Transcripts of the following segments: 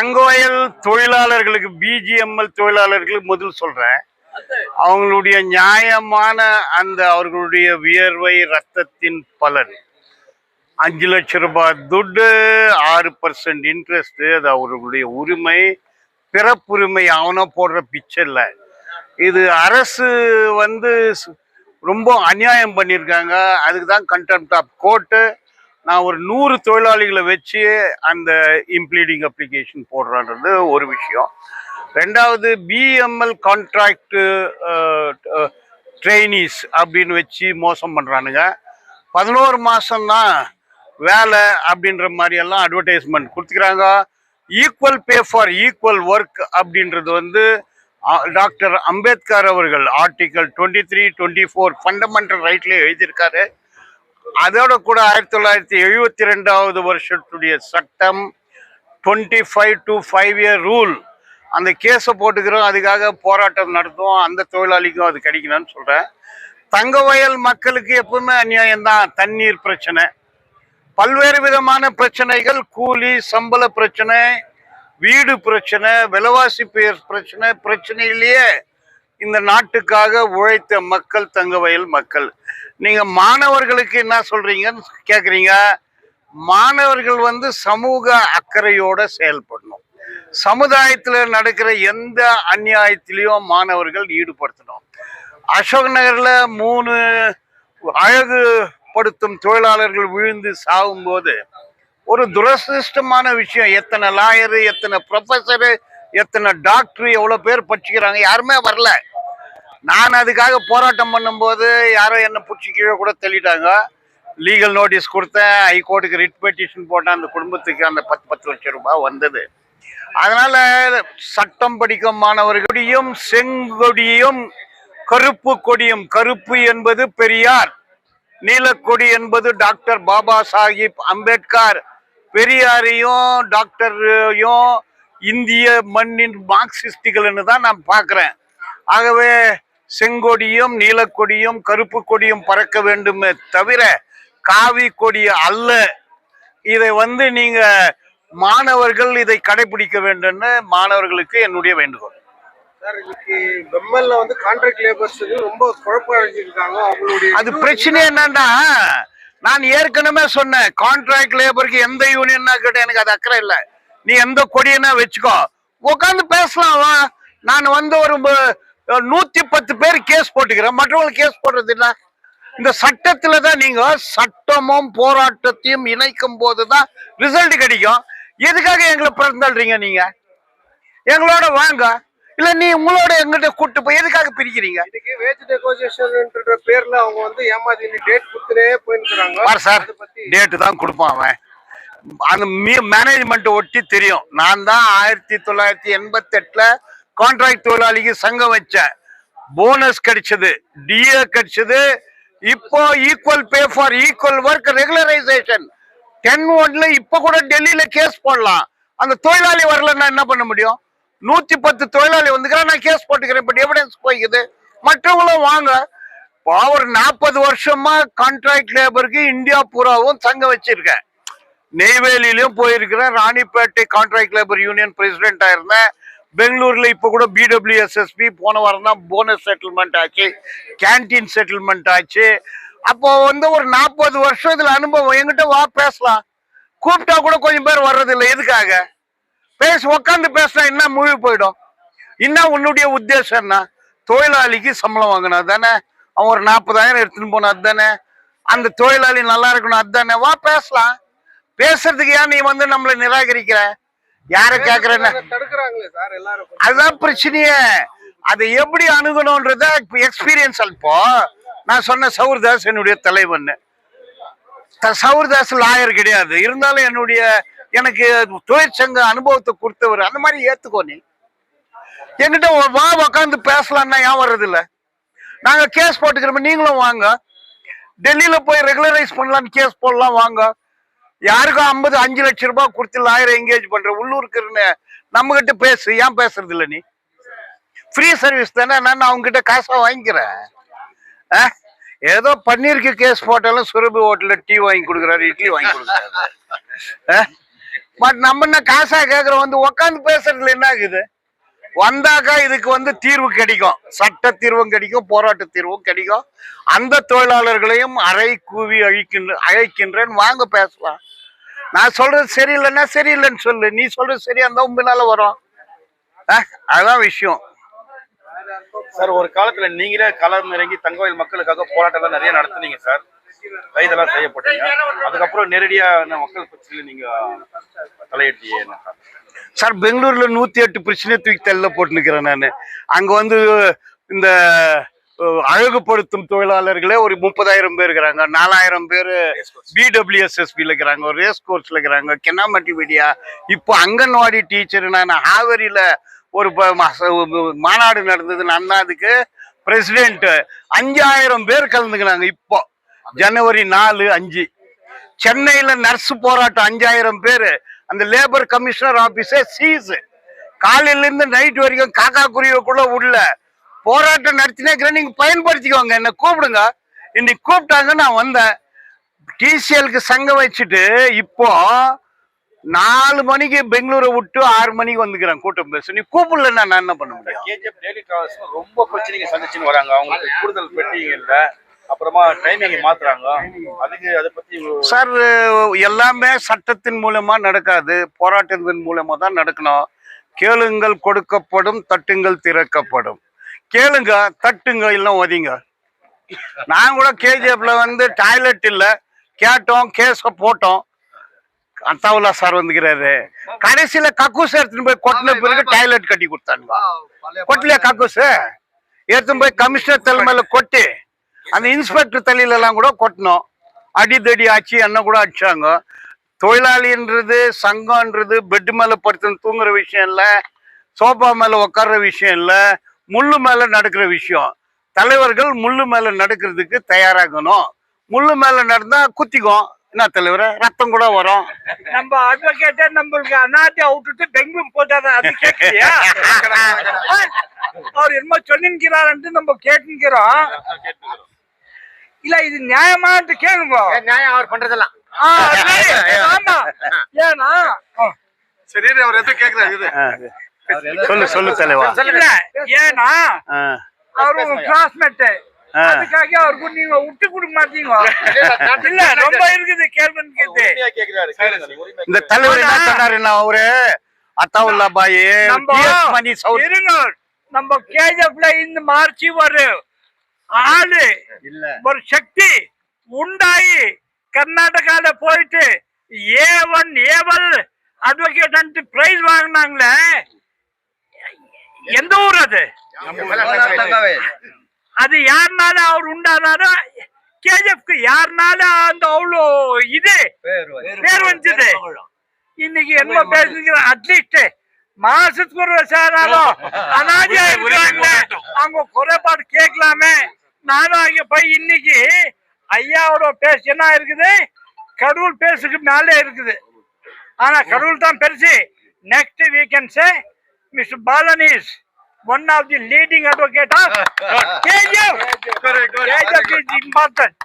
சரி, தொழிலாளர்களுக்கு பிஜிஎம்எல் தொழிலாளர்களுக்கு முதல் சொல்றேன். அவங்களுடைய நியாயமான அந்த அவர்களுடைய வியர்வை ரத்தத்தின் பலன். அஞ்சு லட்சம் ரூபாய் துட்டு ஆறு பர்சன்ட் இன்ட்ரெஸ்ட் அது அவர்களுடைய உரிமை. பிறப்புரிமை அவனை போடுற பிச்சர்ல இல்லை. இது அரசு வந்து ரொம்ப அநியாயம் பண்ணியிருக்காங்க. அதுக்கு தான் கண்டெம்ட் ஆஃப் கோர்ட்டு நான் ஒரு நூறு தொழிலாளிகளை வச்சு அந்த இம்ப்ளீடிங் அப்ளிகேஷன் போடுறான்றது ஒரு விஷயம். ரெண்டாவது பிஎம்எல் கான்ட்ராக்டு ட்ரெயினிஸ் அப்படின்னு வச்சு மோசம் பண்ணுறானுங்க பதினோரு மாதம்தான் வேலை அப்படின்ற மாதிரியெல்லாம் அட்வர்டைஸ்மெண்ட் கொடுத்துக்கிறாங்க. Equal pay for equal work அப்படின்றது வந்து டாக்டர் அம்பேத்கர் அவர்கள் article twenty three twenty four fundamental ரைட்லேயே எழுதியிருக்காரு. அதோட கூட ஆயிரத்தி தொள்ளாயிரத்தி எழுபத்தி ரெண்டாவது வருஷத்துடைய சட்டம் twenty five two five year rule அந்த கேஸை போட்டுக்கிறோம் அதுக்காக போராட்டம் நடத்துவோம் அந்த தொழிலாளிக்கும் அது கிடைக்கணும்னு சொல்கிறேன் தங்க வயல் மக்களுக்கு எப்பவுமே அந்நியாயம் தான் தண்ணீர் பிரச்சனை. பல்வேறு விதமான பிரச்சனைகள் கூலி சம்பள பிரச்சனை வீடு பிரச்சனை விலைவாசி பேர் பிரச்சனை பிரச்சனையிலேயே இந்த நாட்டுக்காக உழைத்த மக்கள் தங்க வயல் மக்கள். நீங்க மாணவர்களுக்கு என்ன சொல்றீங்கன்னு கேக்குறீங்க? மாணவர்கள் வந்து சமூக அக்கறையோட செயல்படணும். சமுதாயத்துல நடக்கிற எந்த அநியாயத்திலையும் மாணவர்கள் ஈடுபடுத்தணும். அசோக் நகர்ல மூணு அழகுபடுத்தும் தொழிலாளர்கள் விழுந்து சாகும்போது ஒரு துரதிருஷ்டமான விஷயம். எத்தனை லாயரு எத்தனை ப்ரொஃபஸரு எத்தனை டாக்டர் எவ்வளோ பேர் படிச்சுக்கிறாங்க யாருமே வரல. நான் அதுக்காக போராட்டம் பண்ணும்போது யாரோ என்னை பிடிச்சிக்கவே கூட தெளிட்டாங்க லீகல் நோட்டீஸ் கொடுத்தேன். ஹைகோர்ட்டுக்கு ரிட் பெட்டிஷன் போட்டேன். அந்த குடும்பத்துக்கு அந்த பத்து பத்து லட்சம் ரூபாய் வந்தது. அதனால சட்டம் படிக்கும் மாணவர்களையும் செங்கொடியும் கருப்பு கொடியும். கருப்பு என்பது பெரியார். நீலக்கொடி என்பது டாக்டர் பாபா சாஹிப் அம்பேத்கர். பெரியாரையும் டாக்டரையும் இந்திய மண்ணின் மார்க்சிஸ்டுகள்னு தான் நான் பார்க்குறேன். ஆகவே செங்கொடியும் நீலக்கொடியும் கருப்பு கொடியும் பறக்க வேண்டுமே தவிர காவி கொடி அல்ல. இதை வந்து நீங்க மாணவர்கள் இதை கடைபிடிக்க வேண்டும்னு மாணவர்களுக்கு என்னுடைய வேண்டுகோள். அது பிரச்சனை என்னன்னா நான் ஏற்கனவே சொன்னேன் கான்ட்ராக்ட் லேபருக்கு எந்த யூனியன்னா கிட்ட எனக்கு அது அக்கறை இல்லை. நீ எந்த கொடியனா வச்சுக்கோ. உட்காந்து பேசலாம் வா நான் வந்து ஒரு நூத்தி பத்து பேர் கேஸ் போட்டுக்கிறேன். மற்றவங்களுக்கு கேஸ் போடுறது இல்ல. இந்த சட்டத்துல தான் நீங்க சட்டமும் போராட்டத்தையும் இணைக்கும் போதுதான் ரிசல்ட் கிடைக்கும். எதுக்காக எங்களை பிறந்தல்றீங்க நீங்க? எங்களோட வாங்க. இல்ல நீ உங்களோட எங்கிட்ட கூட்டு போய் எதுக்காக பிரிக்கிறீங்க? இன்னைக்கு வேஜ் நெகோசியேஷன்ன்ற பேர்ல அவங்க வந்து ஏமாத்தி டேட் கொடுத்துனே போயிருக்காங்க பார் சார் டேட்டு தான் கொடுப்பான் அவன். அந்த மேனேஜ்மெண்ட் ஒட்டி தெரியும். நான் தான் ஆயிரத்தி தொள்ளாயிரத்தி எண்பத்தி எட்டுல கான்ட்ராக்ட் தொழிலாளிக்கு சங்கம் வச்சேன். போனஸ் கிடைச்சது. டிஏ கிடைச்சது. இப்போ equal pay for equal work regularisation ten ஒன்ல இப்போ கூட டெல்லியில கேஸ் போடலாம். அந்த தொழிலாளி வரலன்னா என்ன பண்ண முடியும்? நூத்தி பத்து தொழிலாளி வந்துக்கிறேன் நான் கேஸ் போட்டுக்கிறேன். பட் எவிடன்ஸ் போய்க்குது. மற்றவங்களும் வாங்க. இப்போ ஒரு நாற்பது வருஷமா கான்ட்ராக்ட் லேபருக்கு இந்தியா பூராவும் சங்கம் வச்சிருக்கேன். நெய்வேலியிலும் போயிருக்கிறேன். Ranipet contract labour union president ஆயிருந்தேன் பெங்களூர்ல இப்போ கூட பிடபிள்யூஎஸ்எஸ்பி போன வாரம் தான் போனஸ் செட்டில்மெண்ட் ஆச்சு. கேன்டீன் செட்டில்மெண்ட் ஆச்சு. அப்போ வந்து ஒரு நாற்பது வருஷம் இதுல அனுபவம். எங்கிட்ட வா பேசலாம். கூப்பிட்டா கூட கொஞ்சம் பேர் வர்றதில்லை. எதுக்காக? பேச உட்காந்து பேசினா என்ன மூவி போயிடும்? என்ன உன்னுடைய உத்தேசம் என்ன தொழிலாளிக்கு சம்பளம் வாங்கினா தானே? அவன் ஒரு நாற்பதாயிரம் எடுத்துன்னு போனா தானே அந்த தொழிலாளி நல்லா இருக்கணும் அதுதானே? வா பேசலாம். பேசுறதுக்கு ஏன் நீ வந்து நம்மளை நிராகரிக்கிற? யார கேக்குறேன்னு? தடுக்கிறாங்களே சார் எல்லாரும் அதுதான் பிரச்சனையே. அதை எப்படி அணுகணும்ன்றத எக்ஸ்பீரியன்ஸ் இப்போ நான் சொன்ன சௌர்தாஸ் என்னுடைய தலைவன் சௌர்தாஸ் லாயர் கிடையாது. இருந்தாலும் என்னுடைய எனக்கு தொழிற்சங்க அனுபவத்தை கொடுத்தவர். அந்த மாதிரி ஏத்துக்கோ நீ. என்கிட்ட வா- வா உக்காந்து பேசலாம்னா ஏன் வர்றதில்ல? நாங்க கேஸ் போட்டுக்கிறோம் நீங்களும் வாங்க. டெல்லியில போய் ரெகுலரைஸ் பண்ணலாம்னு கேஸ் போடலாம் வாங்க. யாருக்கும் ஐம்பது அஞ்சு லட்சம் ரூபாய் கொடுத்து லாயரை எங்கேஜ் பண்ற உள்ளூருக்குன்னு நம்ம கிட்ட பேசு ஏன் பேசுறது இல்ல நீ ஃப்ரீ சர்வீஸ் தானே நான் அவங்க கிட்ட காசா வாங்கிக்கிறேன் ஆ? ஏதோ பன்னீருக்கு கேஸ் போட்டாலும் சுரபி ஹோட்டல்ல டீ வாங்கி கொடுக்குறாரு இட்லி வாங்கி கொடுக்குறாரு ஆ? பட் நம்ம என்ன காசா கேட்குறோம் வந்து உட்காந்து பேசுறதுல என்ன ஆகுது வந்தாக்கா இதுக்கு வந்து தீர்வு கிடைக்கும். சட்ட தீர்வும் கிடைக்கும் போராட்ட தீர்வும் கிடைக்கும். அந்த தொழிலாளர்களையும் அறை கூவி அழிக்கின்ற அழைக்கின்றேன். வாங்க பேசலாம். நான் சொல்றது சரியில்லைன்னா சரியில்லைன்னு சொல்லு. நீ சொல்றது சரியா இருந்தா உன் வரும். அஹ், அதான் விஷயம். சார் ஒரு காலத்துல நீங்களே களம் இறங்கி தங்கவயல் மக்களுக்காக போராட்டம் நிறைய நடத்துனீங்க சார். கைதெல்லாம் செய்யப்பட்டீங்க. அதுக்கப்புறம் நேரடியா மக்கள் பிரச்சனையில நீங்க தலையிட்டீங்க என்ன? சார் சார் பெங்களூர்ல நூத்தி எட்டு பிரச்சனை தூக்கி தள்ள போட்டுனுக்கிறேன் நான். அங்க வந்து இந்த அழகுபடுத்தும் தொழிலாளர்களே ஒரு முப்பதாயிரம் பேர் இருக்கிறாங்க. நாலாயிரம் பேர் பிடபிள்யூஎஸ்எஸ்பியில் இருக்கிறாங்க ஒரு ரேஸ் கோர்ஸ்ல இருக்கிறாங்க கென்னாமட்டி மீடியா இப்போ அங்கன்வாடி டீச்சர் நான் ஹாவரியில ஒரு மாநாடு நடந்தது. நான் தான் அதுக்கு பிரசிடென்ட் அஞ்சாயிரம் பேர் கலந்துக்கிறாங்க இப்போ. ஜனவரி நாலு அஞ்சு. சென்னையில நர்ஸ் போராட்டம் அஞ்சாயிரம் பேரு. அந்த லேபர் கமிஷனர் ஆபீஸே சீஸ் காலையிலேருந்து நைட் வரைக்கும் காக்கா குருவிக்குள்ள உள்ள போராட்டம் நடத்தினேன் நீங்க பயன்படுத்திக்கோங்க. என்ன கூப்பிடுங்க. இன்னைக்கு கூப்பிட்டாங்க நான் வந்தேன். டிசிஎலுக்கு சங்கம் வச்சுட்டு இப்போ நாலு மணிக்கு பெங்களூரை விட்டு ஆறு மணிக்கு வந்துக்கிறேன் கூட்டம் பேச. நீ கூப்பிடல நான் என்ன பண்ண முடியும்? ரொம்ப பிரச்சனைங்க சந்திச்சுன்னு வராங்க. அவங்களுக்கு கூடுதல் பெட்டிங்க இல்லை. அப்புறமா டைமிங் மாத்துறாங்க அதுக்கு அதை பத்தி சார் எல்லாமே சட்டத்தின் மூலமா நடக்காது. போராட்டத்தின் மூலமா தான் நடக்கணும். கேளுங்கள் கொடுக்கப்படும் தட்டுங்கள் திறக்கப்படும். கேளுங்க தட்டுங்க இல்லை ஒதிங்க. நான் கூட கேஜிஎஃப்ல வந்து டாய்லெட் இல்ல. கேட்டோம் கேஸ போட்டோம். அத்தாவுல்லா சார் வந்துக்கிறாரு. கடைசியில கக்கூஸ் எடுத்துன்னு போய் கொட்டின பிறகு டாய்லெட் கட்டி கொடுத்தாங்க கொட்டலையா கக்கூஸ் எடுத்துன்னு போய் கமிஷனர் தலைமையில கொட்டி. அந்த இன்ஸ்பெக்டர் தலையில எல்லாம் கூட கொட்டணும் அடிதடி ஆச்சு என்ன கூட அடிச்சாங்க. தொழிலாளின்றது சங்கம்ன்றது பெட் மேல படுத்து தூங்குற விஷயம் இல்ல சோஃபா மேல உட்கார்ற விஷயம் இல்ல முள்ளு மேல நடக்கிற விஷயம். தலைவர்கள் முள்ளு மேல நடக்கிறதுக்கு தயாராகணும். முள்ளு மேல நடந்தா குத்திக்கும். என்ன தலைவரே ரத்தம் கூட வரும். நம்ம அட்வொகேட்டே நம்மளுக்கு அநாட்டியா விட்டுட்டு பெங்களூர் போட்டாரு? அது கேட்கலையா? அவர் என்னமோ சொன்னிருக்கிறாருன்ட்டு நம்ம கேட்டுக்கிறோம். இல்ல இது நியாயமான்ட்டு கேளுங்க. நியாயம் அவர் பண்றதெல்லாம். ஆமா. ஏன்னா சரி அவர் எதுவும் கேக்குறாரு இது. சொல்லு சொல்லு தலைவா இல்ல ஏன்னா. அவரு உங்க கிளாஸ்மேட். அதுக்காக அவருக்கு நீங்க விட்டு கொடுக்க மாட்டீங்க. இல்ல ரொம்ப இருக்குது கேள்வன் இந்த தலைவர் என்ன சொன்னாருன்னா அவரு? அத்தாவுல்லா பாய் நம்ம கேஜப்ல இந்த மார்ச் ஒரு ஆளு. ஒரு சக்தி உண்டாயி கர்நாடகால போயிட்டு ஏ ஒன் ஏவல் அட்வொகேட் பிரைஸ் வாங்கினாங்களே. எந்த ஊர் அது? அது யாருனால அவர் உண்டானாரோ? கேஜப்க்கு யாருனால அந்த அவ்வளோ இது பேர் வந்துச்சு இன்னைக்கு என்ன பேசுகிற அட்லீஸ்ட் மாசத்துக்கு ஒரு விசாரம் அனாதியா இருக்கிறாங்க அவங்க குறைபாடு கேட்கலாமே. நானும் அங்க போய் இன்னைக்கு ஐயாவோட பேச என்ன இருக்குது? கடவுள் பேசுக்கு மேலே இருக்குது. ஆனா கடவுள் தான் பெருசு. Next weekend say Mr Balan is one of the leading advocate of KGF KGF is important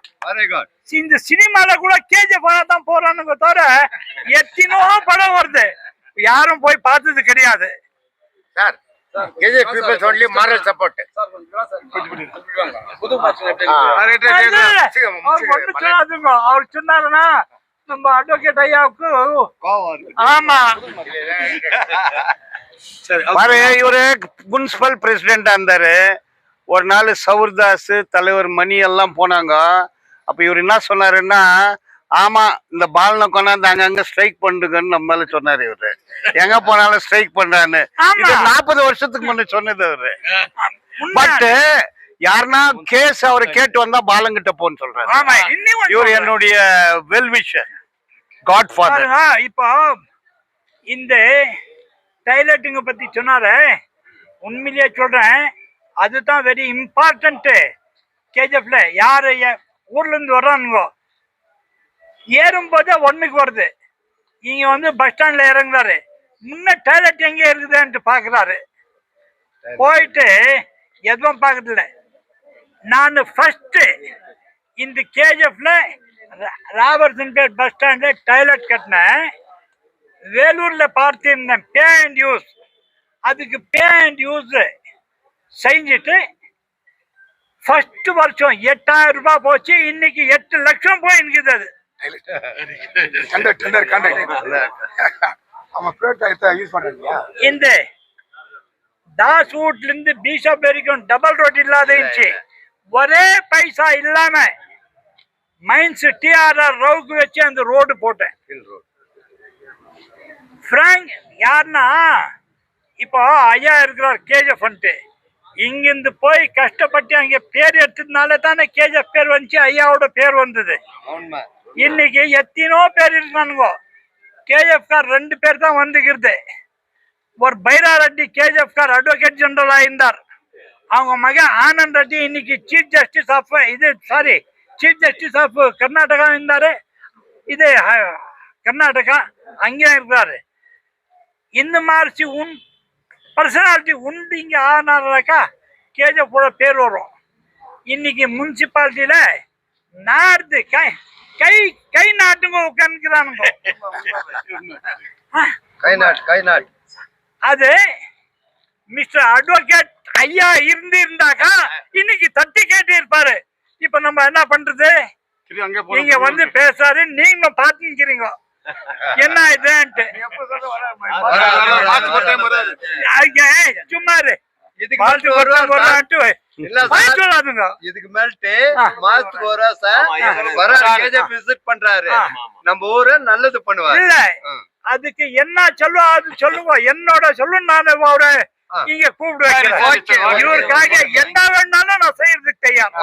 இந்த சினிமால கூட கேஜிஎஃப் தான் போறானுங்க தவிர எத்தனோ படம் வருது. யாரும் போய் பார்த்தது கிடையாது. Sir KGF peoples only moral support அவர் சொன்னாருன்னா நம்ம அட்வொகேட் ஐயாவுக்கு ஆமா. பாரு இவரு முனிசிபல் பிரசிடென்டா இருந்தாரு. ஒரு நாள் சவுர்தாஸ் தலைவர் மணி எல்லாம் போனாங்க. அப்ப இவர் என்ன சொன்னாருன்னா ஆமா இந்த பாலனை கொண்டாந்து அங்கங்க ஸ்ட்ரைக் பண்ணுங்கன்னு நம்ம மேல சொன்னாரு இவரு. எங்க போனாலும் ஸ்ட்ரைக் பண்றான்னு. இது நாற்பது வருஷத்துக்கு முன்ன சொன்னது அவரு உண்மை. பட் யாருன்னா கேஸ் அவரை கேட்டு வந்தா பாலங்கிட்ட போன்னு சொல்றாரு. இவர். என்னுடைய வெல்விஷர் காட் ஃபாதர் இப்போ இந்த டைலட்டிங்க பத்தி சொன்னாரு. உண்மையிலேயே சொல்றேன். அதுதான் வெரி இம்பார்ட்டன்ட் கேஜிஎஃப்ல யாரு ஊர்ல இருந்து வர்றானுங்க? ஏறும்போது ஒன்றுக்கு வருது. இங்கே வந்து பஸ் ஸ்டாண்டில் இறங்குறாரு. முன்ன டாய்லெட் எங்கே இருக்குதுன்ட்டு பார்க்குறாரு போயிட்டு எதுவும் பார்க்கறதில்ல நான் ஃபஸ்ட்டு இந்த கேஜிஎஃப்ல ராபர்சன் பேட் பஸ் ஸ்டாண்டில் டாய்லெட் கட்டினேன். வேலூரில் பார்த்திருந்தேன் பே அண்ட் யூஸ் அதுக்கு பே அண்ட் யூஸ் செஞ்சுட்டு ஃபஸ்ட்டு வருஷம் எட்டாயிரம் ரூபாய் போச்சு. இன்னைக்கு எட்டு லட்சம் போய் இருக்குது அது. அவன் யூஸ் இந்த தாஸ் வீட்ல இருந்து பீஷப் வரைக்கும் டபுள் ரோட் இல்லாத இருந்துச்சு. ஒரே பைசா இல்லாம மைன்ஸ் டிஆர்ஆர் ரவுக்கு வச்சு அந்த ரோடு போட்டேன். ஃப்ராங்க் யாருன்னா இப்போ ஐயா இருக்கிறார் கேஜிஎஃப் இங்கிருந்து போய் கஷ்டப்பட்டு அங்க பேர் எடுத்ததுனால தானே கேஜிஎஃப் பேர் வந்துச்சு ஐயாவோட பேர் வந்தது. இன்னைக்கு எத்தனோ பேர் இருக்கானுங்கோ. கேஜிஎஃப் கார் ரெண்டு பேர் தான் வந்துக்கிறது. ஒரு பைரா ரெட்டி கேஜிஎஃப் கார் அட்வொகேட் ஜெனரலா இருந்தார் அவங்க மகன் ஆனந்த் ரெட்டி இன்னைக்கு சீஃப் ஜஸ்டிஸ் ஆஃப் இது sorry chief justice of Karnataka இருந்தாரு. இது கர்நாடகா அங்கேயும் இருக்கிறாரு இந்த மாதிரி உன் பர்சனாலிட்டி உண்டு இங்கே ஆனாக்கா கேஜிஎஃபோட பேர் வரும். இன்னைக்கு முனிசிபாலிட்டியில நார்து கை கை கை நாட்டுங்க உட்காந்துக்கிறானுங்க கைநாட் கைநாட் அது மிஸ்டர் அட்வொகேட் ஐயா இருந்து இருந்தாக்கா இன்னைக்கு தட்டி கேட்டு இருப்பாரு இப்ப நம்ம என்ன பண்றது நீங்க வந்து பேசாரு நீங்க பாத்துக்கிறீங்க என்ன இதுன்ட்டு ஐயா, இதுக்கு மேல்ட்டு. மாசத்துக்கு ஒரு சார். வர விசிட் பண்றாரு. நம்ம ஊரு நல்லது பண்ணுவாரு. அதுக்கு என்ன சொல்லுவோ அது சொல்லுவோம் என்னோட சொல்லு நான் அவரை ஓகே, ஓகே. இவருக்காக என்ன வேணாலும் நான் செய்யறதுக்கு தயார்.